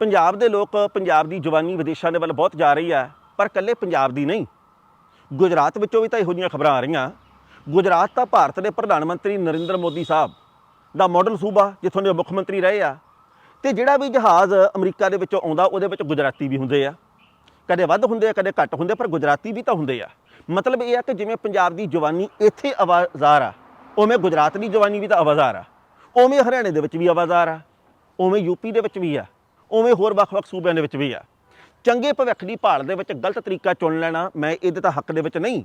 ਪੰਜਾਬ ਦੇ ਲੋਕ ਪੰਜਾਬ ਦੀ ਜਵਾਨੀ ਵਿਦੇਸ਼ਾਂ ਦੇ ਵੱਲ ਬਹੁਤ ਜਾ ਰਹੀ ਹੈ ਪਰ ਇਕੱਲੇ ਪੰਜਾਬ ਦੀ ਨਹੀਂ। ਗੁਜਰਾਤ ਵਿੱਚੋਂ ਵੀ ਤਾਂ ਇਹੋ ਜਿਹੀਆਂ ਖਬਰਾਂ ਆ ਰਹੀਆਂ। ਗੁਜਰਾਤ ਤਾਂ ਭਾਰਤ ਦੇ ਪ੍ਰਧਾਨ ਮੰਤਰੀ ਨਰਿੰਦਰ ਮੋਦੀ ਸਾਹਿਬ ਦਾ ਮਾਡਲ ਸੂਬਾ, ਜਿੱਥੋਂ ਦੇ ਮੁੱਖ ਮੰਤਰੀ ਰਹੇ ਆ। ਤੇ ਜਿਹੜਾ ਵੀ ਜਹਾਜ਼ ਅਮਰੀਕਾ ਦੇ ਵਿੱਚੋਂ ਆਉਂਦਾ, ਉਹਦੇ ਵਿੱਚ ਗੁਜਰਾਤੀ ਵੀ ਹੁੰਦੇ ਆ। ਕਦੇ ਵੱਧ ਹੁੰਦੇ ਆ, ਕਦੇ ਘੱਟ ਹੁੰਦੇ ਪਰ ਗੁਜਰਾਤੀ ਵੀ ਤਾਂ ਹੁੰਦੇ ਆ। ਮਤਲਬ ਇਹ ਆ ਕਿ ਜਿਵੇਂ ਪੰਜਾਬ ਦੀ ਜਵਾਨੀ ਇੱਥੇ ਆਵਾਜ਼ਾਰ ਆ, ਉਵੇਂ ਗੁਜਰਾਤ ਦੀ ਜਵਾਨੀ ਵੀ ਤਾਂ ਆਵਾਜ਼ਾਰ ਆ। ਉਵੇਂ ਹਰਿਆਣੇ ਦੇ ਵਿੱਚ ਵੀ ਆਵਾਜ਼ਾਰ ਆ, ਉਵੇਂ ਯੂਪੀ ਦੇ ਵਿੱਚ ਵੀ ਆ। ਉਵੇਂ ਹੋਰ ਵੱਖ-ਵੱਖ ਸੂਬਿਆਂ ਦੇ ਵਿੱਚ ਵੀ ਆ। ਚੰਗੇ ਭਵਿੱਖ ਦੀ ਭਾਲ ਦੇ ਵਿੱਚ ਗਲਤ ਤਰੀਕਾ ਚੁਣ ਲੈਣਾ ਮੈਂ ਇਹਦੇ ਤਾਂ ਹੱਕ ਦੇ ਵਿੱਚ ਨਹੀਂ।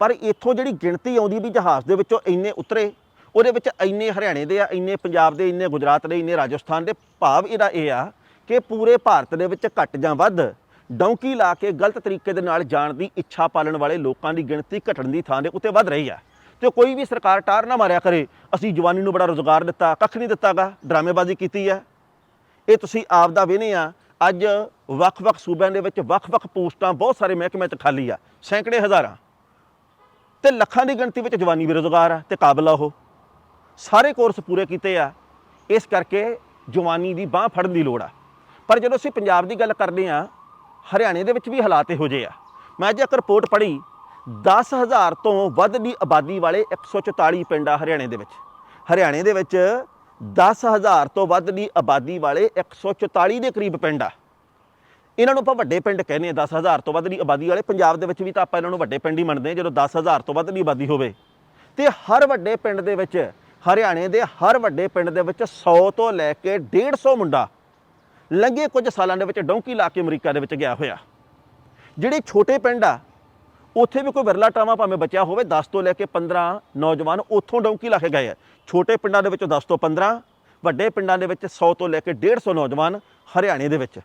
ਪਰ ਇੱਥੋਂ ਜਿਹੜੀ ਗਿਣਤੀ ਆਉਂਦੀ ਵੀ ਜਹਾਜ਼ ਦੇ ਵਿੱਚੋਂ ਇੰਨੇ ਉਤਰੇ, ਉਹਦੇ ਵਿੱਚ ਇੰਨੇ ਹਰਿਆਣੇ ਦੇ ਆ, ਇੰਨੇ ਪੰਜਾਬ ਦੇ, ਇੰਨੇ ਗੁਜਰਾਤ ਦੇ, ਇੰਨੇ ਰਾਜਸਥਾਨ ਦੇ ਭਾਵ ਇਹਦਾ ਇਹ ਆ ਕਿ ਪੂਰੇ ਭਾਰਤ ਦੇ ਵਿੱਚ ਘੱਟ ਜਾਂ ਵੱਧ ਡੌਂਕੀ ਲਾ ਕੇ ਗਲਤ ਤਰੀਕੇ ਦੇ ਨਾਲ ਜਾਣ ਦੀ ਇੱਛਾ ਪਾਲਣ ਵਾਲੇ ਲੋਕਾਂ ਦੀ ਗਿਣਤੀ ਘਟਣ ਦੀ ਥਾਂ ਦੇ ਉੱਤੇ ਵੱਧ ਰਹੀ ਆ। ਤੇ ਕੋਈ ਵੀ ਸਰਕਾਰ ਟਾਰ ਨਾ ਮਾਰਿਆ ਕਰੇ, ਅਸੀਂ ਜਵਾਨੀ ਨੂੰ ਬੜਾ ਰੋਜ਼ਗਾਰ ਦਿੱਤਾ, ਕੱਖ ਨਹੀਂ ਦਿੱਤਾਗਾ, ਡਰਾਮੇਬਾਜ਼ੀ ਕੀਤੀ ਆ। ਇਹ ਤੁਸੀਂ ਆਪ ਦਾ ਵੇਨੇ ਆ। ਅੱਜ ਵੱਖ-ਵੱਖ ਸੂਬਿਆਂ ਦੇ ਵਿੱਚ ਵੱਖ-ਵੱਖ ਪੋਸਟਾਂ, ਬਹੁਤ ਸਾਰੇ ਮਹਿਕਮਿਆਂ 'ਚ ਖਾਲੀ ਆ। ਸੈਂਕੜੇ ਹਜ਼ਾਰਾਂ। ਤੇ ਲੱਖਾਂ ਦੀ ਗਿਣਤੀ ਵਿੱਚ ਜਵਾਨੀ ਬੇਰੁਜ਼ਗਾਰ ਆ ਤੇ ਕਾਬਲਾ ਆ ਉਹ। ਸਾਰੇ ਕੋਰਸ ਪੂਰੇ ਕੀਤੇ ਆ। ਇਸ ਕਰਕੇ ਜਵਾਨੀ ਦੀ ਬਾਹ ਫੜਨ ਦੀ ਲੋੜ ਆ। ਪਰ ਜਦੋਂ ਅਸੀਂ ਪੰਜਾਬ ਦੀ ਗੱਲ ਕਰਦੇ ਆ, ਹਰਿਆਣੇ ਦੇ ਵਿੱਚ ਵੀ ਹਾਲਾਤ ਇਹੋ ਜਿਹੇ ਆ। ਮੈਂ ਅੱਜ ਇੱਕ ਰਿਪੋਰਟ ਪੜ੍ਹੀ। 10000 ਤੋਂ ਵੱਧ ਦੀ ਆਬਾਦੀ ਵਾਲੇ 144 ਪਿੰਡ ਆ ਹਰਿਆਣੇ ਦੇ ਵਿੱਚ। ਹਰਿਆਣੇ ਦੇ ਵਿੱਚ 10000 ਤੋਂ ਵੱਧ ਦੀ ਆਬਾਦੀ ਵਾਲੇ 144 ਦੇ ਕਰੀਬ ਪਿੰਡ ਆ। ਇਹਨਾਂ ਨੂੰ ਆਪਾਂ ਵੱਡੇ ਪਿੰਡ ਕਹਿੰਦੇ ਆ 10000 ਤੋਂ ਵੱਧ ਦੀ ਆਬਾਦੀ ਵਾਲੇ। ਪੰਜਾਬ ਦੇ ਵਿੱਚ ਵੀ ਤਾਂ ਆਪਾਂ ਇਹਨਾਂ ਨੂੰ ਵੱਡੇ ਪਿੰਡ ਹੀ ਮੰਨਦੇ ਆ, ਜਦੋਂ 10000 ਤੋਂ ਵੱਧ ਦੀ ਆਬਾਦੀ ਹੋਵੇ। ਤੇ ਹਰ ਵੱਡੇ ਪਿੰਡ ਦੇ ਵਿੱਚ, ਹਰਿਆਣੇ ਦੇ ਹਰ ਵੱਡੇ ਪਿੰਡ ਦੇ ਵਿੱਚ 100 ਤੋਂ ਲੈ ਕੇ 150 ਮੁੰਡਾ ਲੰਘੇ ਕੁਝ ਸਾਲਾਂ ਦੇ ਵਿੱਚ ਡੌਂਕੀ ਲਾ ਕੇ ਅਮਰੀਕਾ ਦੇ ਵਿੱਚ ਗਿਆ ਹੋਇਆ। ਜਿਹੜੇ ਛੋਟੇ ਪਿੰਡ ਆ, ਉੱਥੇ ਵੀ ਕੋਈ ਵਿਰਲਾ ਟਾਵਾ ਭਾਵੇਂ ਬਚਿਆ ਹੋਵੇ 10 ਤੋਂ ਲੈ ਕੇ 15 ਨੌਜਵਾਨ ਉੱਥੋਂ ਡੌਂਕੀ ਲਾ ਕੇ ਗਏ ਆ। ਛੋਟੇ ਪਿੰਡਾਂ ਦੇ ਵਿੱਚੋਂ 10 ਤੋਂ 15 ਵੱਡੇ ਪਿੰਡਾਂ ਦੇ ਵਿੱਚ 100 ਤੋਂ ਲੈ ਕੇ 150 ਨੌਜਵਾਨ ਹਰਿਆਣੇ ਦੇ ਵਿੱਚ।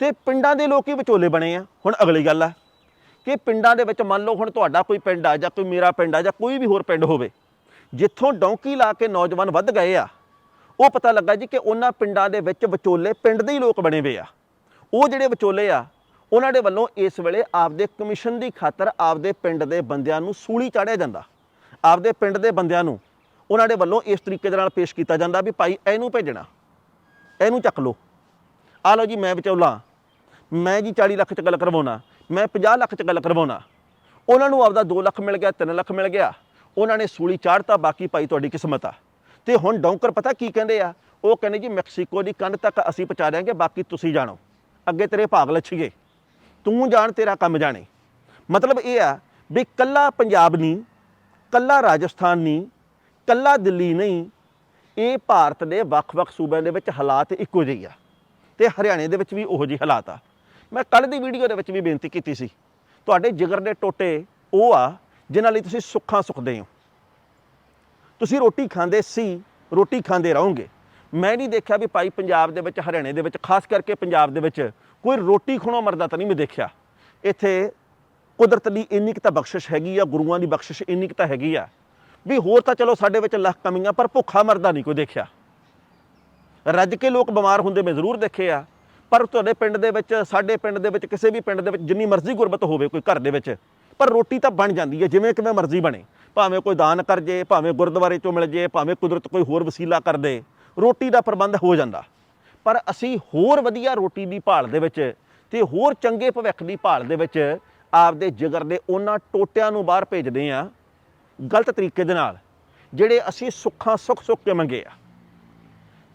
ਤੇ ਪਿੰਡਾਂ ਦੇ ਲੋਕ ਹੀ ਵਿਚੋਲੇ ਬਣੇ ਆ। ਹੁਣ ਅਗਲੀ ਗੱਲ ਆ ਕਿ ਪਿੰਡਾਂ ਦੇ ਵਿੱਚ ਮੰਨ ਲਓ ਹੁਣ ਤੁਹਾਡਾ ਕੋਈ ਪਿੰਡ ਆ ਜਾਂ ਕੋਈ ਮੇਰਾ ਪਿੰਡ ਆ ਜਾਂ ਕੋਈ ਵੀ ਹੋਰ ਪਿੰਡ ਹੋਵੇ, ਜਿੱਥੋਂ ਡੌਂਕੀ ਲਾ ਕੇ ਨੌਜਵਾਨ ਵੱਧ ਗਏ ਆ, ਉਹ ਪਤਾ ਲੱਗਾ ਜੀ ਕਿ ਉਹਨਾਂ ਪਿੰਡਾਂ ਦੇ ਵਿੱਚ ਵਿਚੋਲੇ ਪਿੰਡ ਦੇ ਹੀ ਲੋਕ ਬਣੇ ਹੋਏ ਆ। ਉਹ ਜਿਹੜੇ ਵਿਚੋਲੇ ਆ, ਉਹਨਾਂ ਦੇ ਵੱਲੋਂ ਇਸ ਵੇਲੇ ਆਪਦੇ ਕਮਿਸ਼ਨ ਦੀ ਖਾਤਰ ਆਪਦੇ ਪਿੰਡ ਦੇ ਬੰਦਿਆਂ ਨੂੰ ਸੂਲੀ ਚਾੜਿਆ ਜਾਂਦਾ। ਆਪਦੇ ਪਿੰਡ ਦੇ ਬੰਦਿਆਂ ਨੂੰ ਉਹਨਾਂ ਦੇ ਵੱਲੋਂ ਇਸ ਤਰੀਕੇ ਦੇ ਨਾਲ ਪੇਸ਼ ਕੀਤਾ ਜਾਂਦਾ ਵੀ ਭਾਈ ਇਹਨੂੰ ਭੇਜਣਾ, ਇਹਨੂੰ ਚੱਕ ਲਓ। ਆ ਲਓ ਜੀ, ਮੈਂ ਵਿਚੋਲਾ। ਮੈਂ ਜੀ 40 ਲੱਖ ਚ ਗੱਲ ਕਰਵਾਉਣਾ, ਮੈਂ 50 ਲੱਖ ਚ ਗੱਲ ਕਰਵਾਉਣਾ। ਉਹਨਾਂ ਨੂੰ ਆਪਦਾ 2 ਲੱਖ ਮਿਲ ਗਿਆ 3 ਲੱਖ ਮਿਲ ਗਿਆ। ਉਹਨਾਂ ਨੇ ਸੂਲੀ ਚਾੜਤਾ, ਬਾਕੀ ਭਾਈ ਤੁਹਾਡੀ ਕਿਸਮਤ ਆ। ਤੇ ਹੁਣ ਡੌਂਕਰ ਪਤਾ ਕੀ ਕਹਿੰਦੇ ਆ? ਉਹ ਕਹਿੰਦੇ ਜੀ, ਮੈਕਸੀਕੋ ਦੀ ਕੰਧ ਤੱਕ ਅਸੀਂ ਪਹੁੰਚਾ ਦਿਆਂਗੇ, ਬਾਕੀ ਤੁਸੀਂ ਜਾਣੋ। ਅੱਗੇ ਤੇਰੇ ਭਾਗ ਲੱਛੀਏ। ਤੂੰ ਜਾਣ, ਤੇਰਾ ਕੰਮ ਜਾਣੇ। ਮਤਲਬ ਇਹ ਆ ਵੀ ਕੱਲਾ ਪੰਜਾਬ ਨਹੀਂ, ਕੱਲਾ ਰਾਜਸਥਾਨ ਨਹੀਂ ਕੱਲਾ ਦਿੱਲੀ ਨਹੀਂ, ਇਹ ਭਾਰਤ ਦੇ ਵੱਖ-ਵੱਖ ਸੂਬਿਆਂ ਦੇ ਵਿੱਚ ਹਾਲਾਤ ਇੱਕੋ ਜਿਹੇ ਆ ਤੇ ਹਰਿਆਣੇ ਦੇ ਵਿੱਚ ਵੀ ਉਹੋ ਜਿਹੇ ਹਾਲਾਤ ਆ। ਮੈਂ ਕੱਲ ਦੀ ਵੀਡੀਓ ਦੇ ਵਿੱਚ ਵੀ ਬੇਨਤੀ ਕੀਤੀ ਸੀ, ਤੁਹਾਡੇ ਜਿਗਰ ਦੇ ਟੋਟੇ ਉਹ ਆ ਜਿਨ੍ਹਾਂ ਲਈ ਤੁਸੀਂ ਸੁੱਖਾਂ ਸੁਖਦੇ ਹੋ। ਤੁਸੀਂ ਰੋਟੀ ਖਾਂਦੇ ਸੀ, ਰੋਟੀ ਖਾਂਦੇ ਰਹੋਗੇ। ਮੈਂ ਨਹੀਂ ਦੇਖਿਆ ਵੀ ਭਾਈ ਪੰਜਾਬ ਦੇ ਵਿੱਚ, ਹਰਿਆਣੇ ਦੇ ਵਿੱਚ, ਖਾਸ ਕਰਕੇ ਪੰਜਾਬ ਦੇ ਵਿੱਚ ਕੋਈ ਰੋਟੀ ਖਣੋ ਮਰਦਾ ਤਾਂ ਨਹੀਂ ਮੈਂ ਦੇਖਿਆ। ਇੱਥੇ ਕੁਦਰਤ ਦੀ ਇੰਨੀ ਕੁ ਤਾਂ ਬਖਸ਼ਿਸ਼ ਹੈਗੀ ਆ, ਗੁਰੂਆਂ ਦੀ ਬਖਸ਼ਿਸ਼ ਇੰਨੀ ਕੁ ਤਾਂ ਹੈਗੀ ਆ। ਵੀ ਹੋਰ ਤਾਂ ਚਲੋ ਸਾਡੇ ਵਿੱਚ ਲੱਖ ਕਮੀਆਂ, ਪਰ ਭੁੱਖਾ ਮਰਦਾ ਨਹੀਂ ਕੋਈ ਦੇਖਿਆ। ਰੱਜ ਕੇ ਲੋਕ ਬਿਮਾਰ ਹੁੰਦੇ ਮੈਂ ਜ਼ਰੂਰ ਦੇਖੇ ਆ ਪਰ ਤੁਹਾਡੇ ਪਿੰਡ ਦੇ ਵਿੱਚ, ਸਾਡੇ ਪਿੰਡ ਦੇ ਵਿੱਚ, ਕਿਸੇ ਵੀ ਪਿੰਡ ਦੇ ਵਿੱਚ ਜਿੰਨੀ ਮਰਜ਼ੀ ਗੁਰਬਤ ਹੋਵੇ ਕੋਈ ਘਰ ਦੇ ਵਿੱਚ, ਪਰ ਰੋਟੀ ਤਾਂ ਬਣ ਜਾਂਦੀ ਹੈ, ਜਿਵੇਂ ਕਿਵੇਂ ਮਰਜ਼ੀ ਬਣੇ। ਭਾਵੇਂ ਕੋਈ ਦਾਨ ਕਰ ਜੇ, ਭਾਵੇਂ ਗੁਰਦੁਆਰੇ ਚੋਂ ਮਿਲ ਜੇ, ਭਾਵੇਂ ਕੁਦਰਤ ਕੋਈ ਹੋਰ ਵਸੀਲਾ ਕਰ ਦੇ, ਰੋਟੀ ਦਾ ਪ੍ਰਬੰਧ ਹੋ ਜਾਂਦਾ। ਪਰ ਅਸੀਂ ਹੋਰ ਵਧੀਆ ਰੋਟੀ ਦੀ ਭਾਲ ਦੇ ਵਿੱਚ ਤੇ ਹੋਰ ਚੰਗੇ ਭਵਿੱਖ ਦੀ ਭਾਲ ਦੇ ਵਿੱਚ ਆਪਦੇ ਜਿਗਰ ਦੇ ਉਹਨਾਂ ਟੋਟਿਆਂ ਨੂੰ ਬਾਹਰ ਭੇਜਦੇ ਆ ਗਲਤ ਤਰੀਕੇ ਦੇ ਨਾਲ ਜਿਹੜੇ ਅਸੀਂ ਸੁੱਖਾਂ ਸੁੱਖ ਸੁੱਖ ਕੇ ਮੰਗੇ ਆ।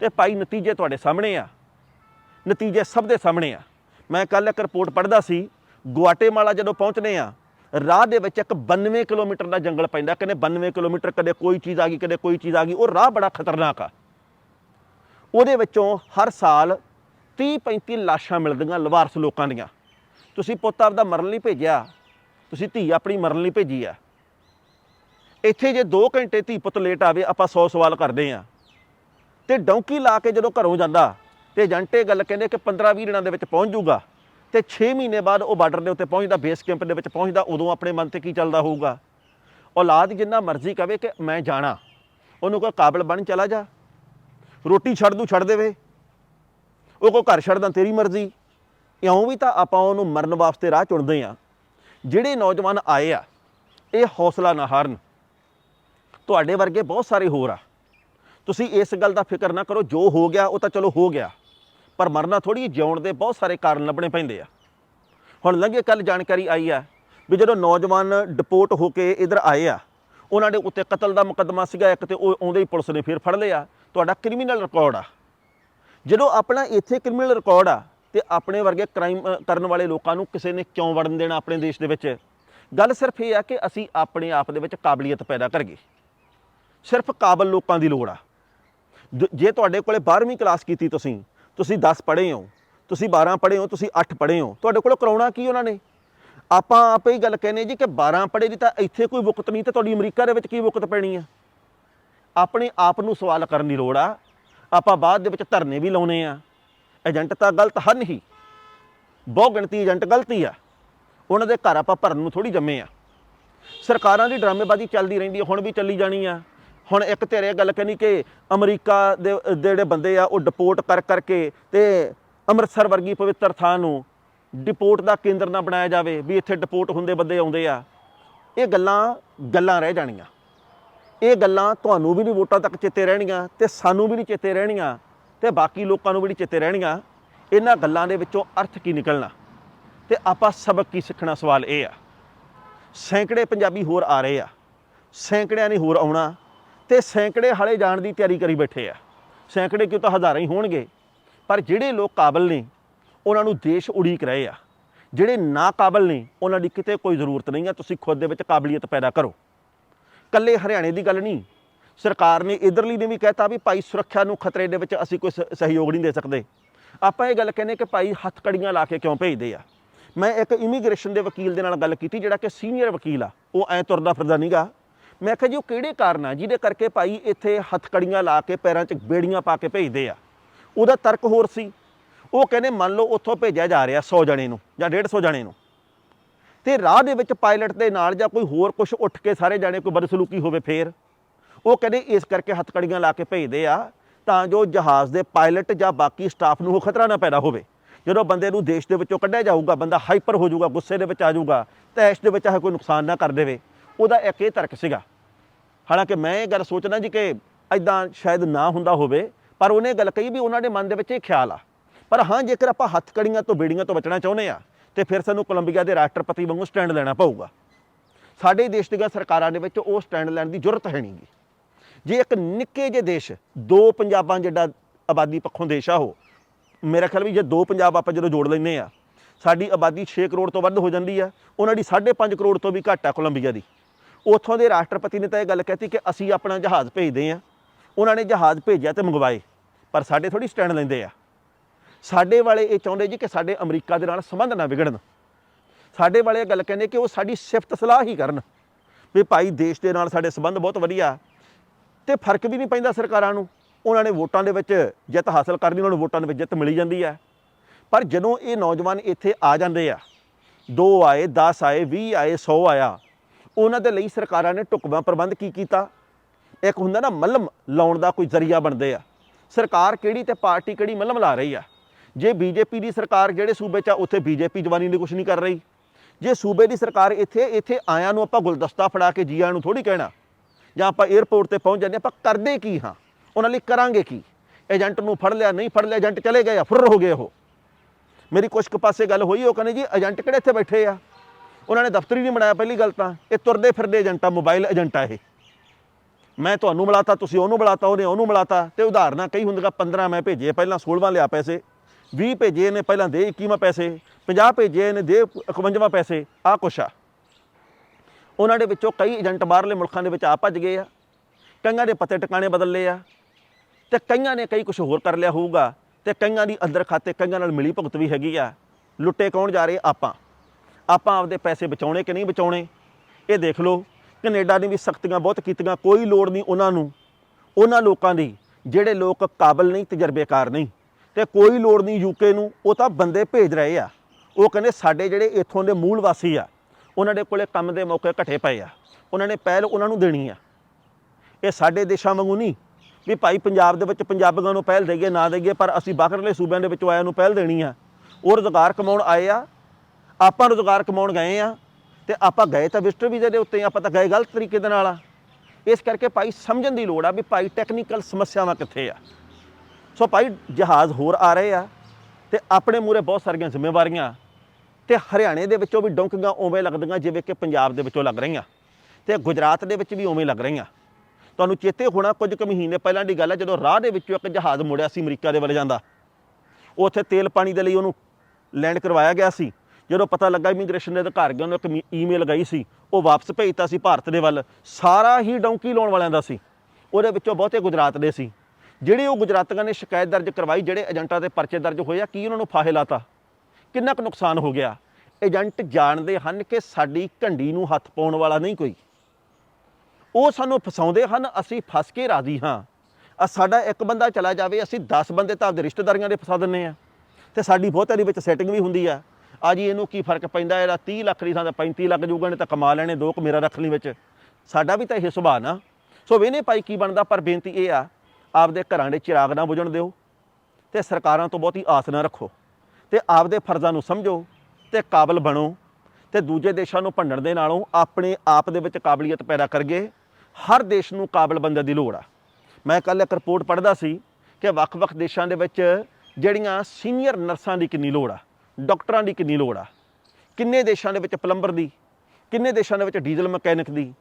ਤੇ ਭਾਈ ਨਤੀਜੇ ਤੁਹਾਡੇ ਸਾਹਮਣੇ ਆ। ਨਤੀਜੇ ਸਭ ਦੇ ਸਾਹਮਣੇ ਆ। ਮੈਂ ਕੱਲ ਇੱਕ ਰਿਪੋਰਟ ਪੜ੍ਹਦਾ ਸੀ, ਗੁਆਟੇਮਾਲਾ ਜਦੋਂ ਪਹੁੰਚਦੇ ਆ, ਰਾਹ ਦੇ ਵਿੱਚ ਇੱਕ 92 ਕਿਲੋਮੀਟਰ ਦਾ ਜੰਗਲ ਪੈਂਦਾ, ਕਹਿੰਦੇ 92 ਕਿਲੋਮੀਟਰ ਕਦੇ ਕੋਈ ਚੀਜ਼ ਆ ਗਈ, ਕਦੇ ਕੋਈ ਚੀਜ਼ ਆ ਗਈ, ਉਹ ਰਾਹ ਬੜਾ ਖਤਰਨਾਕ ਆ। ਉਹਦੇ ਵਿੱਚੋਂ ਹਰ ਸਾਲ 30 35 ਲਾਸ਼ਾਂ ਮਿਲਦੀਆਂ ਲਵਾਰਸ ਲੋਕਾਂ ਦੀਆਂ। ਤੁਸੀਂ ਪੁੱਤ ਆਪਦਾ ਮਰਨ ਲਈ ਭੇਜਿਆ, ਤੁਸੀਂ ਧੀ ਆਪਣੀ ਮਰਨ ਲਈ ਭੇਜੀ ਆ। ਇੱਥੇ ਜੇ 2 ਘੰਟੇ ਧੀ ਪੁੱਤ ਲੇਟ ਆਵੇ, ਆਪਾਂ 100 ਸਵਾਲ ਕਰਦੇ ਆ ਤੇ ਡੌਂਕੀ ਲਾ ਕੇ ਜਦੋਂ ਘਰੋਂ ਜਾਂਦਾ, ਤੇ ਏਜੰਟੇ ਗੱਲ ਕਹਿੰਦੇ ਕਿ 15-20 ਦਿਨਾਂ ਦੇ ਵਿੱਚ ਪਹੁੰਚ ਜਾਊਗਾ ਤੇ 6 ਮਹੀਨੇ ਬਾਅਦ ਉਹ ਬਾਰਡਰ ਦੇ ਉੱਤੇ ਪਹੁੰਚਦਾ ਬੇਸ ਕੈਂਪ ਦੇ ਵਿੱਚ ਪਹੁੰਚਦਾ, ਉਦੋਂ ਆਪਣੇ ਮਨ ਤੇ ਕੀ ਚੱਲਦਾ ਹੋਊਗਾ? ਔਲਾਦ ਜਿੰਨਾ ਮਰਜ਼ੀ ਕਵੇ ਕਿ ਮੈਂ ਜਾਣਾ। ਉਹਨੂੰ ਕੋਈ ਕਾਬਲ ਬਣ ਚਲਾ ਜਾ। ਰੋਟੀ ਛੱਡ ਦੂ, ਛੱਡ ਦੇਵੇ। ਉਹ ਕੋ ਘਰ ਛੱਡਦਾ, ਤੇਰੀ ਮਰਜ਼ੀ। ਇਉਂ ਵੀ ਤਾਂ ਆਪਾਂ ਉਹਨੂੰ ਮਰਨ ਵਾਸਤੇ ਰਾਹ ਚੁਣਦੇ ਆ ਜਿਹੜੇ ਨੌਜਵਾਨ ਆਏ ਆ, ਇਹ ਹੌਸਲਾ ਨਾ ਹਾਰਨ। ਤੁਹਾਡੇ ਵਰਗੇ ਬਹੁਤ ਸਾਰੇ ਹੋਰ ਆ। ਤੁਸੀਂ ਇਸ ਗੱਲ ਦਾ ਫਿਕਰ ਨਾ ਕਰੋ, ਜੋ ਹੋ ਗਿਆ ਉਹ ਤਾਂ ਚਲੋ ਹੋ ਗਿਆ। ਪਰ ਮਰਨਾ ਥੋੜੀ ਜਿਉਣ ਦੇ ਬਹੁਤ ਸਾਰੇ ਕਾਰਨ ਲੱਭਣੇ ਪੈਂਦੇ ਆ। ਹੁਣ ਲੰਘੇ ਕੱਲ ਜਾਣਕਾਰੀ ਆਈ ਆ ਵੀ ਜਦੋਂ ਨੌਜਵਾਨ ਡਿਪੋਰਟ ਹੋ ਕੇ ਇਧਰ ਆਏ ਆ, ਉਹਨਾਂ ਦੇ ਉੱਤੇ ਕਤਲ ਦਾ ਮੁਕੱਦਮਾ ਸੀਗਾ ਇੱਕ ਤੇ ਉਹ ਆਉਂਦੇ ਹੀ ਪੁਲਿਸ ਨੇ ਫਿਰ ਫੜ ਲਿਆ। ਤੁਹਾਡਾ ਕ੍ਰਿਮੀਨਲ ਰਿਕਾਰਡ ਆ। ਜਦੋਂ ਆਪਣਾ ਇੱਥੇ ਕ੍ਰਿਮੀਨਲ ਰਿਕਾਰਡ ਆ ਤੇ ਆਪਣੇ ਵਰਗੇ ਕ੍ਰਾਈਮ ਕਰਨ ਵਾਲੇ ਲੋਕਾਂ ਨੂੰ ਕਿਸੇ ਨੇ ਕਿਉਂ ਵੜਨ ਦੇਣਾ ਆਪਣੇ ਦੇਸ਼ ਦੇ ਵਿੱਚ? ਗੱਲ ਸਿਰਫ ਇਹ ਆ ਕਿ ਅਸੀਂ ਆਪਣੇ ਆਪ ਦੇ ਵਿੱਚ ਕਾਬਲੀਅਤ ਪੈਦਾ ਕਰੀਏ ਸਿਰਫ ਕਾਬਲ ਲੋਕਾਂ ਦੀ ਲੋੜ ਆ। ਜ- ਜੇ ਤੁਹਾਡੇ ਕੋਲੇ 12ਵੀਂ ਕਲਾਸ ਕੀਤੀ ਤੁਸੀਂ ਤੁਸੀਂ 10 ਪੜ੍ਹੇ ਹੋ, ਤੁਸੀਂ 12 ਪੜ੍ਹੇ ਹੋ, ਤੁਸੀਂ 8 ਪੜ੍ਹੇ ਹੋ, ਤੁਹਾਡੇ ਕੋਲ ਕਰਾਉਣਾ ਕੀ ਉਹਨਾਂ ਨੇ? ਆਪਾਂ ਆਪੇ ਹੀ ਗੱਲ ਕਹਿੰਦੇ ਜੀ ਕਿ 12 ਪੜ੍ਹੇ ਦੀ ਤਾਂ ਇੱਥੇ ਕੋਈ ਵਕਤ ਨਹੀਂ, ਤੇ ਤੁਹਾਡੀ ਅਮਰੀਕਾ ਦੇ ਵਿੱਚ ਕੀ ਵਕਤ ਪੈਣੀ ਆ? ਆਪਣੇ ਆਪ ਨੂੰ ਸਵਾਲ ਕਰਨ ਦੀ ਲੋੜ ਆ। ਆਪਾਂ ਬਾਅਦ ਦੇ ਵਿੱਚ ਧਰਨੇ ਵੀ ਲਾਉਨੇ ਆ। ਏਜੰਟ ਤਾਂ ਗਲਤ ਹਨ ਹੀ। ਬਹੁ ਗਿਣਤੀ ਏਜੰਟ ਗਲਤੀ ਆ। ਉਹਨਾਂ ਦੇ ਘਰ ਆਪਾਂ ਭਰਨ ਨੂੰ ਥੋੜੀ ਜੰਮੇ ਆ। ਸਰਕਾਰਾਂ ਦੀ ਡਰਾਮੇਬਾਜ਼ੀ ਚੱਲਦੀ ਰਹਿੰਦੀ ਹੁਣ ਵੀ ਚੱਲੀ ਜਾਣੀ ਆ। ਹੁਣ ਇੱਕ ਧਿਰ ਇਹ ਗੱਲ ਕਹਿੰਦੀ ਕਿ ਅਮਰੀਕਾ ਦੇ ਦੇ ਜਿਹੜੇ ਬੰਦੇ ਆ, ਉਹ ਡਿਪੋਰਟ ਕਰ, ਕਰਕੇ ਤੇ ਅੰਮ੍ਰਿਤਸਰ ਵਰਗੀ ਪਵਿੱਤਰ ਥਾਂ ਨੂੰ ਡਿਪੋਰਟ ਦਾ ਕੇਂਦਰ ਨਾ ਬਣਾਇਆ ਜਾਵੇ, ਵੀ ਇੱਥੇ ਡਿਪੋਰਟ ਹੁੰਦੇ ਬੰਦੇ ਆਉਂਦੇ ਆ। ਇਹ ਗੱਲਾਂ ਗੱਲਾਂ ਰਹਿ ਜਾਣੀਆਂ। ਇਹ ਗੱਲਾਂ ਤੁਹਾਨੂੰ ਵੀ ਨਹੀਂ ਵੋਟਾਂ ਤੱਕ ਚੇਤੇ ਰਹਿਣੀਆਂ ਤੇ ਸਾਨੂੰ ਵੀ ਨਹੀਂ ਚੇਤੇ ਰਹਿਣੀਆਂ ਤੇ ਬਾਕੀ ਲੋਕਾਂ ਨੂੰ ਵੀ ਨਹੀਂ ਚੇਤੇ ਰਹਿਣੀਆਂ। ਇਹਨਾਂ ਗੱਲਾਂ ਦੇ ਵਿੱਚੋਂ ਅਰਥ ਕੀ ਨਿਕਲਣਾ? ਤੇ ਆਪਾਂ ਸਬਕ ਕੀ ਸਿੱਖਣਾ? ਸਵਾਲ ਇਹ ਆ। ਸੈਂਕੜੇ ਪੰਜਾਬੀ ਹੋਰ ਆ ਰਹੇ ਆ। ਸੈਂਕੜਿਆਂ ਨੇ ਹੋਰ ਆਉਣਾ। ਤੇ ਸੈਂਕੜੇ ਹਾਲੇ ਜਾਣ ਦੀ ਤਿਆਰੀ ਕਰੀ ਬੈਠੇ ਆ। ਸੈਂਕੜੇ ਕਿਉਂ ਤਾਂ ਹਜ਼ਾਰਾਂ ਹੀ ਹੋਣਗੇ। ਪਰ ਜਿਹੜੇ ਲੋਕ ਕਾਬਲ ਨੇ, ਉਹਨਾਂ ਨੂੰ ਦੇਸ਼ ਉਡੀਕ ਰਹੇ ਆ। ਜਿਹੜੇ ਨਾ ਕਾਬਲ ਨੇ, ਉਹਨਾਂ ਦੀ ਕਿਤੇ ਕੋਈ ਜ਼ਰੂਰਤ ਨਹੀਂ ਆ। ਤੁਸੀਂ ਖੁਦ ਦੇ ਵਿੱਚ ਕਾਬਲੀਅਤ ਪੈਦਾ ਕਰੋ। ਕੱਲੇ ਹਰਿਆਣੇ ਦੀ ਗੱਲ ਨਹੀਂ। ਸਰਕਾਰ ਨੇ ਇਧਰਲੀ ਨੇ ਵੀ ਕਹਿਤਾ ਵੀ ਭਾਈ ਸੁਰੱਖਿਆ ਨੂੰ ਖਤਰੇ ਦੇ ਵਿੱਚ ਅਸੀਂ ਕੋਈ ਸ- ਸਹਿਯੋਗ ਨਹੀਂ ਦੇ ਸਕਦੇ। ਆਪਾਂ ਇਹ ਗੱਲ ਕਹਿੰਦੇ ਕਿ ਭਾਈ ਹੱਥ ਕੜੀਆਂ ਲਾ ਕੇ ਕਿਉਂ ਭੇਜਦੇ ਆ? ਮੈਂ ਇੱਕ ਇਮੀਗ੍ਰੇਸ਼ਨ ਦੇ ਵਕੀਲ ਦੇ ਨਾਲ ਗੱਲ ਕੀਤੀ, ਜਿਹੜਾ ਕਿ ਸੀਨੀਅਰ ਵਕੀਲ ਆ। ਉਹ ਐ ਤੁਰਦਾ ਫਿਰਦਾ ਨਹੀਂਗਾ ਮੈਂ ਕਿਹਾ ਜੀ ਉਹ ਕਿਹੜੇ ਕਾਰਨ ਆ? ਜਿਹਦੇ ਕਰਕੇ ਭਾਈ ਇੱਥੇ ਹੱਥਕੜੀਆਂ ਲਾ ਕੇ ਪੈਰਾਂ 'ਚ ਬੇੜੀਆਂ ਪਾ ਕੇ ਭੇਜਦੇ ਆ। ਉਹਦਾ ਤਰਕ ਹੋਰ ਸੀ। ਉਹ ਕਹਿੰਦੇ, ਮੰਨ ਲਓ ਉੱਥੋਂ ਭੇਜਿਆ ਜਾ ਰਿਹਾ 100 ਜਣੇ ਨੂੰ ਜਾਂ 150 ਜਣੇ ਨੂੰ। ਤੇ ਰਾਹ ਦੇ ਵਿੱਚ ਪਾਇਲਟ ਦੇ ਨਾਲ ਜਾਂ ਕੋਈ ਹੋਰ ਕੁਝ ਉੱਠ ਕੇ ਸਾਰੇ ਜਾਣੇ ਕੋਈ ਬਦਸਲੂਕੀ ਹੋਵੇ ਫੇਰ। ਉਹ ਕਹਿੰਦੇ, ਇਸ ਕਰਕੇ ਹੱਥਕੜੀਆਂ ਲਾ ਕੇ ਭੇਜਦੇ ਆ ਤਾਂ ਜੋ ਜਹਾਜ਼ ਦੇ ਪਾਇਲਟ ਜਾਂ ਬਾਕੀ ਸਟਾਫ ਨੂੰ ਉਹ ਖਤਰਾ ਨਾ ਪੈਦਾ ਹੋਵੇ। ਜਦੋਂ ਬੰਦੇ ਨੂੰ ਦੇਸ਼ ਦੇ ਵਿੱਚੋਂ ਕੱਢਿਆ ਜਾਊਗਾ, ਬੰਦਾ ਹਾਈਪਰ ਹੋ ਜਾਊਗਾ, ਗੁੱਸੇ ਦੇ ਵਿੱਚ ਆ ਜਾਊਗਾ, ਤਾਂ ਦੇ ਵਿੱਚ ਇਹ ਕੋਈ ਨੁਕਸਾਨ ਨਾ ਕਰ ਦੇਵੇ। ਉਹਦਾ ਇੱਕ ਇਹ ਤਰਕ ਸੀਗਾ। ਹਾਲਾਂਕਿ ਮੈਂ ਇਹ ਗੱਲ ਸੋਚਦਾ ਜੀ ਕਿ ਐਦਾਂ ਸ਼ਾਇਦ ਨਾ ਹੁੰਦਾ ਹੋਵੇ, ਪਰ ਉਹਨੇ ਗੱਲ ਕਹੀ ਵੀ ਉਹਨਾਂ ਦੇ ਮਨ ਦੇ ਵਿੱਚ ਇਹ ਖਿਆਲ ਆ। ਪਰ ਹਾਂ, ਜੇਕਰ ਆਪਾਂ ਹੱਥ ਕੜੀਆਂ ਤੋਂ ਬੇੜੀਆਂ ਤੋਂ ਬਚਣਾ ਚਾਹੁੰਦੇ ਆ, ਤੇ ਫਿਰ ਸਾਨੂੰ ਕੋਲੰਬੀਆ ਦੇ ਰਾਸ਼ਟਰਪਤੀ ਵਾਂਗੂ ਸਟੈਂਡ ਲੈਣਾ ਪਊਗਾ। ਸਾਡੇ ਦੇਸ਼ ਦੀਆਂ ਸਰਕਾਰਾਂ ਦੇ ਵਿੱਚ ਉਹ ਸਟੈਂਡ ਲੈਣ ਦੀ ਜ਼ਰੂਰਤ ਹੈ ਨਹੀਂਗੀ ਜੇ ਇੱਕ ਨਿੱਕੇ ਜਿਹੇ ਦੇਸ਼, ਦੋ ਪੰਜਾਬਾਂ ਜਿੱਡਾ ਆਬਾਦੀ ਪੱਖੋਂ ਦੇਸ਼ ਆ ਉਹ, ਮੇਰਾ ਖਿਆਲ ਵੀ ਜੇ ਦੋ ਪੰਜਾਬ ਆਪਾਂ ਜਦੋਂ ਜੋੜ ਲੈਂਦੇ ਆ, ਸਾਡੀ ਆਬਾਦੀ 6 ਕਰੋੜ ਤੋਂ ਵੱਧ ਹੋ ਜਾਂਦੀ ਆ, ਉਹਨਾਂ ਦੀ 5.5 ਕਰੋੜ ਤੋਂ ਵੀ ਘੱਟ ਆ ਕੋਲੰਬੀਆ ਦੀ। ਉੱਥੋਂ ਦੇ ਰਾਸ਼ਟਰਪਤੀ ਨੇ ਤਾਂ ਇਹ ਗੱਲ ਕਹਿਤੀ ਕਿ ਅਸੀਂ ਆਪਣਾ ਜਹਾਜ਼ ਭੇਜਦੇ ਆ ਉਹਨਾਂ ਨੇ ਜਹਾਜ਼ ਭੇਜਿਆ ਤੇ ਮੰਗਵਾਏ, ਪਰ ਸਾਡੇ ਥੋੜੀ ਸਟੈਂਡ ਲੈਂਦੇ ਆ। ਸਾਡੇ ਵਾਲੇ ਇਹ ਚਾਹੁੰਦੇ ਜੀ ਕਿ ਸਾਡੇ ਅਮਰੀਕਾ ਦੇ ਨਾਲ ਸੰਬੰਧ ਨਾ ਵਿਗੜਨ। ਸਾਡੇ ਵਾਲੇ ਇਹ ਗੱਲ ਕਹਿੰਦੇ ਕਿ ਉਹ ਸਾਡੀ ਸਿਫਤ ਸਲਾਹ ਹੀ ਕਰਨ ਵੀ ਭਾਈ ਦੇਸ਼ ਦੇ ਨਾਲ ਸਾਡੇ ਸੰਬੰਧ ਬਹੁਤ ਵਧੀਆ, ਤੇ ਫ਼ਰਕ ਵੀ ਨਹੀਂ ਪੈਂਦਾ ਸਰਕਾਰਾਂ ਨੂੰ। ਉਹਨਾਂ ਨੇ ਵੋਟਾਂ ਦੇ ਵਿੱਚ ਜਿੱਤ ਹਾਸਲ ਕਰਨੀ, ਉਹਨਾਂ ਨੂੰ ਵੋਟਾਂ ਦੇ ਵਿੱਚ ਜਿੱਤ ਮਿਲੀ ਜਾਂਦੀ ਹੈ। ਪਰ ਜਦੋਂ ਇਹ ਨੌਜਵਾਨ ਇੱਥੇ ਆ ਜਾਂਦੇ ਆ 2 ਆਏ 10 ਆਏ 20 ਆਏ 100 ਆਇਆ ਉਹਨਾਂ ਦੇ ਲਈ ਸਰਕਾਰਾਂ ਨੇ ਢੁਕਵਾਂ ਪ੍ਰਬੰਧ ਕੀ ਕੀਤਾ? ਇੱਕ ਹੁੰਦਾ ਨਾ ਮਲਮ ਲਾਉਣ ਦਾ ਕੋਈ ਜ਼ਰੀਆ ਬਣਦੇ ਆ। ਸਰਕਾਰ ਕਿਹੜੀ ਤੇ ਪਾਰਟੀ ਕਿਹੜੀ ਮਲਮ ਲਾ ਰਹੀ ਆ? ਜੇ ਬੀਜੇਪੀ ਦੀ ਸਰਕਾਰ ਜਿਹੜੇ ਸੂਬੇ 'ਚ ਆ ਉੱਥੇ ਬੀਜੇਪੀ ਜਵਾਨੀ ਨੇ ਕੁਝ ਨਹੀਂ ਕਰ ਰਹੀ। ਜੇ ਸੂਬੇ ਦੀ ਸਰਕਾਰ ਇੱਥੇ ਇੱਥੇ ਆਇਆਂ ਨੂੰ ਆਪਾਂ ਗੁਲਦਸਤਾ ਫੜਾ ਕੇ ਜੀਆਂ ਨੂੰ ਥੋੜੀ ਕਹਿਣਾ ਜਾਂ ਆਪਾਂ 에ਅਰਪੋਰਟ ਤੇ ਪਹੁੰਚ ਜਾਂਦੇ ਹਾਂ, ਆਪਾਂ ਕਰਦੇ ਕੀ ਹਾਂ? ਉਹਨਾਂ ਲਈ ਕਰਾਂਗੇ ਕੀ? ਏਜੰਟ ਨੂੰ ਫੜ ਲਿਆ ਨਹੀਂ ਫੜ ਲਿਆ ਏਜੰਟ ਚਲੇ ਗਏ ਆ ਫੁਰ ਹੋ ਗਏ ਉਹ। ਮੇਰੀ ਕੁਛ ਕੁ ਪਾਸੇ ਗੱਲ ਹੋਈ ਉਹ ਕਹਿੰਦੇ ਜੀ ਏਜੰਟ ਕਿਹੜੇ ਇੱਥੇ ਬੈਠੇ ਆ? ਉਹਨਾਂ ਨੇ ਦਫ਼ਤਰ ਹੀ ਨਹੀਂ ਬਣਾਇਆ ਪਹਿਲੀ ਗੱਲ ਤਾਂ। ਇਹ ਤੁਰਦੇ ਫਿਰਦੇ ਏਜੰਟ ਆ ਮੋਬਾਈਲ ਏਜੰਟ ਇਹ। ਮੈਂ ਤੁਹਾਨੂੰ ਮਿਲਾਤਾ, ਤੁਸੀਂ ਉਹਨੂੰ ਮਿਲਾਤਾ, ਉਹਨੇ ਉਹਨੂੰ ਮਿਲਾਤਾ। ਤੇ ਉਦਾਹਰਨਾਂ ਕਈ ਹੁੰਦੀਆਂ 15 ਮੈਂ ਭੇਜੇ ਪਹਿਲਾਂ 16ਵਾਂ ਲਿਆ ਪੈਸੇ। 20 ਭੇਜੇ ਨੇ ਪਹਿਲਾਂ ਦੇ 21ਵਾਂ ਪੈਸੇ। 50 ਭੇਜੇ ਨੇ ਦੇ 51ਵਾਂ ਪੈਸੇ। ਆ ਕੁਛ ਆ। ਉਹਨਾਂ ਦੇ ਵਿੱਚੋਂ ਕਈ ਏਜੰਟ ਬਾਹਰਲੇ ਮੁਲਕਾਂ ਦੇ ਵਿੱਚ ਆ ਭੱਜ ਗਏ ਆ। ਕਈਆਂ ਦੇ ਪਤੇ ਟਿਕਾਣੇ ਬਦਲ ਲਏ ਆ। ਤੇ ਕਈਆਂ ਨੇ ਕਈ ਕੁਝ ਹੋਰ ਕਰ ਲਿਆ ਹੋਊਗਾ। ਤੇ ਕਈਆਂ ਦੀ ਅੰਦਰ ਖਾਤੇ ਕਈਆਂ ਨਾਲ ਮਿਲੀ ਭੁਗਤ ਵੀ ਹੈਗੀ ਆ। ਲੁੱਟੇ ਕੌਣ ਜਾ ਰਹੇ? ਆਪਾਂ। ਆਪਾਂ ਆਪਦੇ ਪੈਸੇ ਬਚਾਉਣੇ ਕਿ ਨਹੀਂ ਬਚਾਉਣੇ? ਇਹ ਦੇਖ ਲਓ, ਕੈਨੇਡਾ ਨੇ ਵੀ ਸਖਤੀਆਂ ਬਹੁਤ ਕੀਤੀਆਂ, ਕੋਈ ਲੋੜ ਨਹੀਂ ਉਹਨਾਂ ਨੂੰ। ਉਹਨਾਂ ਲੋਕਾਂ ਦੀ, ਜਿਹੜੇ ਲੋਕ ਕਾਬਲ ਨਹੀਂ, ਤਜਰਬੇਕਾਰ ਨਹੀਂ, ਤੇ ਕੋਈ ਲੋੜ ਨਹੀਂ ਯੂਕੇ ਨੂੰ, ਉਹ ਤਾਂ ਬੰਦੇ ਭੇਜ ਰਹੇ ਆ। ਉਹ ਕਹਿੰਦੇ ਸਾਡੇ ਜਿਹੜੇ ਇੱਥੋਂ ਦੇ ਮੂਲ ਵਾਸੀ ਆ, ਉਹਨਾਂ ਦੇ ਕੋਲੇ ਕੰਮ ਦੇ ਮੌਕੇ ਘਟੇ ਪਏ ਆ। ਉਹਨਾਂ ਨੇ ਪਹਿਲ ਉਹਨਾਂ ਨੂੰ ਦੇਣੀ ਆ। ਇਹ ਸਾਡੇ ਦੇਸ਼ਾਂ ਵਾਂਗੂ ਨਹੀਂ, ਵੀ ਭਾਈ ਪੰਜਾਬ ਦੇ ਵਿੱਚ ਪੰਜਾਬੀਆਂ ਨੂੰ ਪਹਿਲ ਦੇਈਏ, ਨਾ ਦੇਈਏ, ਪਰ ਅਸੀਂ ਬਾਹਰਲੇ ਸੂਬਿਆਂ ਦੇ ਵਿੱਚੋਂ ਆਇਆਂ ਨੂੰ ਪਹਿਲ ਦੇਣੀ ਆ। ਉਹ ਰੁਜ਼ਗਾਰ ਕਮਾਉਣ ਆਏ ਆ ਆਪਾਂ ਰੁਜ਼ਗਾਰ ਕਮਾਉਣ ਗਏ ਆ ਤੇ ਆਪਾਂ ਗਏ ਤਾਂ ਵਿਜ਼ਟਰ ਵੀਜ਼ੇ ਦੇ ਉੱਤੇ ਆਪਾਂ ਤਾਂ ਗਏ ਗਲਤ ਤਰੀਕੇ ਦੇ ਨਾਲ ਆ। ਇਸ ਕਰਕੇ ਭਾਈ ਸਮਝਣ ਦੀ ਲੋੜ ਆ ਵੀ ਭਾਈ ਟੈਕਨੀਕਲ ਸਮੱਸਿਆਵਾਂ ਕਿੱਥੇ ਆ। ਸੋ ਭਾਈ ਜਹਾਜ਼ ਹੋਰ ਆ ਰਹੇ ਆ ਤੇ ਆਪਣੇ ਮੂਰੇ ਬਹੁਤ ਸਾਰੀਆਂ ਜ਼ਿੰਮੇਵਾਰੀਆਂ ਤੇ ਹਰਿਆਣੇ ਦੇ ਵਿੱਚੋਂ ਵੀ ਡੌਂਕੀਆਂ ਉਵੇਂ ਲੱਗਦੀਆਂ ਜਿਵੇਂ ਕਿ ਪੰਜਾਬ ਦੇ ਵਿੱਚੋਂ ਲੱਗ ਰਹੀਆਂ ਤੇ ਗੁਜਰਾਤ ਦੇ ਵਿੱਚ ਵੀ ਉਵੇਂ ਲੱਗ ਰਹੀਆਂ। ਤੁਹਾਨੂੰ ਚੇਤੇ ਹੋਣਾ ਕੁਝ ਕੁ ਮਹੀਨੇ ਪਹਿਲਾਂ ਦੀ ਗੱਲ ਹੈ ਜਦੋਂ ਰਾਹ ਦੇ ਵਿੱਚੋਂ ਇੱਕ ਜਹਾਜ਼ ਮੁੜਿਆ ਸੀ ਅਮਰੀਕਾ ਦੇ ਵੱਲ ਜਾਂਦਾ। ਉੱਥੇ ਤੇਲ ਪਾਣੀ ਦੇ ਲਈ ਉਹਨੂੰ ਲੈਂਡ ਕਰਵਾਇਆ ਗਿਆ ਸੀ। ਜਦੋਂ ਪਤਾ ਲੱਗਾ ਇਮੀਗ੍ਰੇਸ਼ਨ ਦੇ ਅਧਿਕਾਰੀਆਂ ਨੂੰ ਇੱਕ ਈਮੇਲ ਗਈ ਸੀ, ਉਹ ਵਾਪਸ ਭੇਜਤਾ ਸੀ ਭਾਰਤ ਦੇ ਵੱਲ। ਸਾਰਾ ਹੀ ਡੌਂਕੀ ਲਾਉਣ ਵਾਲਿਆਂ ਦਾ ਸੀ। ਉਹਦੇ ਵਿੱਚੋਂ ਬਹੁਤੇ ਗੁਜਰਾਤ ਦੇ ਸੀ। ਜਿਹੜੇ ਉਹ ਗੁਜਰਾਤੀਆਂ ਨੇ ਸ਼ਿਕਾਇਤ ਦਰਜ ਕਰਵਾਈ, ਜਿਹੜੇ ਏਜੰਟਾਂ ਦੇ ਪਰਚੇ ਦਰਜ ਹੋਏ ਆ, ਕੀ ਉਹਨਾਂ ਨੂੰ ਫਾਹੇ ਲਾਤਾ? ਕਿੰਨਾ ਕੁ ਨੁਕਸਾਨ ਹੋ ਗਿਆ? ਏਜੰਟ ਜਾਣਦੇ ਹਨ ਕਿ ਸਾਡੀ ਘੰਡੀ ਨੂੰ ਹੱਥ ਪਾਉਣ ਵਾਲਾ ਨਹੀਂ ਕੋਈ। ਉਹ ਸਾਨੂੰ ਫਸਾਉਂਦੇ ਹਨ, ਅਸੀਂ ਫਸ ਕੇ ਰਾਜ਼ੀ ਹਾਂ। ਆ ਸਾਡਾ ਇੱਕ ਬੰਦਾ ਚਲਾ ਜਾਵੇ, ਅਸੀਂ 10 ਬੰਦੇ ਤਾਂ ਆਪਦੇ ਰਿਸ਼ਤੇਦਾਰੀਆਂ ਦੇ ਫਸਾ ਦਿੰਨੇ ਆ ਤੇ ਸਾਡੀ ਬਹੁਤਾਂ ਦੀ ਵਿੱਚ ਸੈਟਿੰਗ ਵੀ ਹੁੰਦੀ ਆ। ਆ ਜੀ ਇਹਨੂੰ ਕੀ ਫ਼ਰਕ ਪੈਂਦਾ? ਇਹਦਾ 30 ਲੱਖ ਦੀ ਥਾਂ ਤੇ 35 ਲੱਖ ਜੂਗਾ ਨੇ ਤਾਂ ਕਮਾ ਲੈਣੇ ਦੋ ਕੁ ਮੇਰਾ ਰੱਖ ਲਈ ਵਿੱਚ। ਸਾਡਾ ਵੀ ਤਾਂ ਇਹ ਸੁਭਾਅ ਨਾ। ਸੋ ਵੇਨੇ ਭਾਈ ਕੀ ਬਣਦਾ? ਪਰ ਬੇਨਤੀ ਇਹ ਆ, ਆਪਦੇ ਘਰਾਂ ਦੇ ਚਿਰਾਗ ਨਾ ਬੁਝਣ ਦਿਓ ਤੇ ਸਰਕਾਰਾਂ ਤੋਂ ਬਹੁਤੀ ਆਸ ਨਾ ਰੱਖੋ। ਤੇ ਆਪਦੇ ਫਰਜ਼ਾਂ ਨੂੰ ਸਮਝੋ ਤੇ ਕਾਬਲ ਬਣੋ ਤੇ ਦੂਜੇ ਦੇਸ਼ਾਂ ਨੂੰ ਭੰਡਣ ਦੇ ਨਾਲੋਂ ਆਪਣੇ ਆਪ ਦੇ ਵਿੱਚ ਕਾਬਲੀਅਤ ਪੈਦਾ ਕਰਗੇ। ਹਰ ਦੇਸ਼ ਨੂੰ ਕਾਬਲ ਬੰਦੇ ਦੀ ਲੋੜ ਆ। ਮੈਂ ਕੱਲ ਇੱਕ ਰਿਪੋਰਟ ਪੜ੍ਹਦਾ ਸੀ ਕਿ ਵੱਖ-ਵੱਖ ਦੇਸ਼ਾਂ ਦੇ ਵਿੱਚ ਜਿਹੜੀਆਂ ਸੀਨੀਅਰ ਨਰਸਾਂ ਦੀ ਕਿੰਨੀ ਲੋੜ ਆ। ਡਾਕਟਰਾਂ ਦੀ ਕਿੰਨੀ ਲੋੜ ਆ? ਕਿੰਨੇ ਦੇਸ਼ਾਂ ਦੇ ਵਿੱਚ ਪਲੰਬਰ ਦੀ? ਕਿੰਨੇ ਦੇਸ਼ਾਂ ਦੇ ਵਿੱਚ ਡੀਜ਼ਲ ਮਕੈਨਿਕ ਦੀ?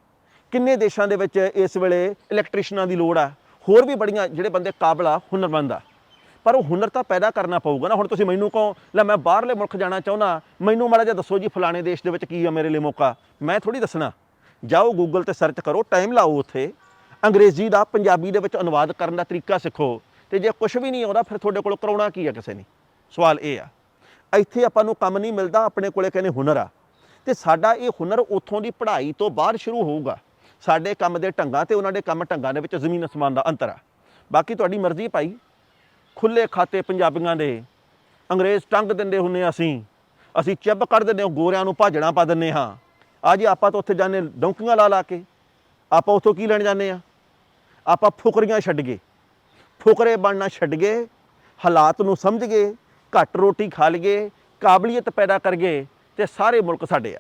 ਕਿੰਨੇ ਦੇਸ਼ਾਂ ਦੇ ਵਿੱਚ ਇਸ ਵੇਲੇ ਇਲੈਕਟ੍ਰੀਸ਼ੀਅਨਾਂ ਦੀ ਲੋੜ ਆ? ਹੋਰ ਵੀ ਬੜੀਆਂ ਜਿਹੜੇ ਬੰਦੇ ਕਾਬਲ ਆ, ਹੁਨਰਮੰਦ ਆ। ਪਰ ਉਹ ਹੁਨਰ ਤਾਂ ਪੈਦਾ ਕਰਨਾ ਪਊਗਾ ਨਾ। ਹੁਣ ਤੁਸੀਂ ਮੈਨੂੰ ਕਹੋ, ਲੈ ਮੈਂ ਬਾਹਰਲੇ ਮੁਲਕ ਜਾਣਾ ਚਾਹੁੰਦਾ, ਮੈਨੂੰ ਮਾੜਾ ਜਿਹਾ ਦੱਸੋ ਜੀ ਫਲਾਣੇ ਦੇਸ਼ ਦੇ ਵਿੱਚ ਕੀ ਆ ਮੇਰੇ ਲਈ ਮੌਕਾ? ਮੈਂ ਥੋੜੀ ਦੱਸਣਾ। ਜਾਓ ਗੂਗਲ ਤੇ ਸਰਚ ਕਰੋ ਟਾਈਮ ਲਾਓ ਉੱਥੇ। ਅੰਗਰੇਜ਼ੀ ਦਾ ਪੰਜਾਬੀ ਦੇ ਵਿੱਚ ਅਨੁਵਾਦ ਕਰਨ ਦਾ ਤਰੀਕਾ ਸਿੱਖੋ। ਤੇ ਜੇ ਕੁਝ ਵੀ ਨਹੀਂ ਆਉਂਦਾ, ਫਿਰ ਤੁਹਾਡੇ ਕੋਲ ਕਰਾਉਣਾ ਕੀ ਆ ਕਿਸੇ ਨੇ? ਸਵਾਲ ਇਹ ਆ। ਇੱਥੇ ਆਪਾਂ ਨੂੰ ਕੰਮ ਨਹੀਂ ਮਿਲਦਾ, ਆਪਣੇ ਕੋਲੇ ਕਹਿੰਦੇ ਹੁਨਰ ਆ। ਤੇ ਸਾਡਾ ਇਹ ਹੁਨਰ ਉੱਥੋਂ ਦੀ ਪੜ੍ਹਾਈ ਤੋਂ ਬਾਅਦ ਸ਼ੁਰੂ ਹੋਊਗਾ। ਸਾਡੇ ਕੰਮ ਦੇ ਢੰਗਾਂ ਤੇ ਉਹਨਾਂ ਦੇ ਕੰਮ ਢੰਗਾਂ ਦੇ ਵਿੱਚ ਜ਼ਮੀਨ ਅਸਮਾਨ ਦਾ ਅੰਤਰ ਆ। ਬਾਕੀ ਤੁਹਾਡੀ ਮਰਜ਼ੀ ਭਾਈ। ਖੁੱਲੇ ਖਾਤੇ ਪੰਜਾਬੀਆਂ ਦੇ ਅੰਗਰੇਜ਼ ਟੰਗ ਦਿੰਦੇ ਹੁੰਨੇ ਆ ਅਸੀਂ। ਅਸੀਂ ਚੱਬ ਕਰ ਦਿੰਦੇ ਹਾਂ, ਗੋਰਿਆਂ ਨੂੰ ਭਾਜਣਾ ਪਾ ਦਿੰਨੇ ਹਾਂ। ਅੱਜ ਆਪਾਂ ਤਾਂ ਉੱਥੇ ਜਾਂਦੇ ਡੌਂਕੀਆਂ ਲਾ ਲਾ ਕੇ। ਆਪਾਂ ਉੱਥੋਂ ਕੀ ਲੈਣ ਜਾਂਦੇ ਆ ਆਪਾਂ ਫੁਕਰੀਆਂ ਛੱਡ ਗਏ। ਫੁਕਰੇ ਬਣਨਾ ਛੱਡ ਗਏ। ਹਾਲਾਤ ਨੂੰ ਸਮਝ ਗਏ। ਘੱਟ ਰੋਟੀ ਖਾ ਲਈਏ ਕਾਬਲੀਅਤ ਪੈਦਾ ਕਰੀਏ ਗਏ ਤੇ ਸਾਰੇ ਮੁਲਕ ਸਾਡੇ ਆ।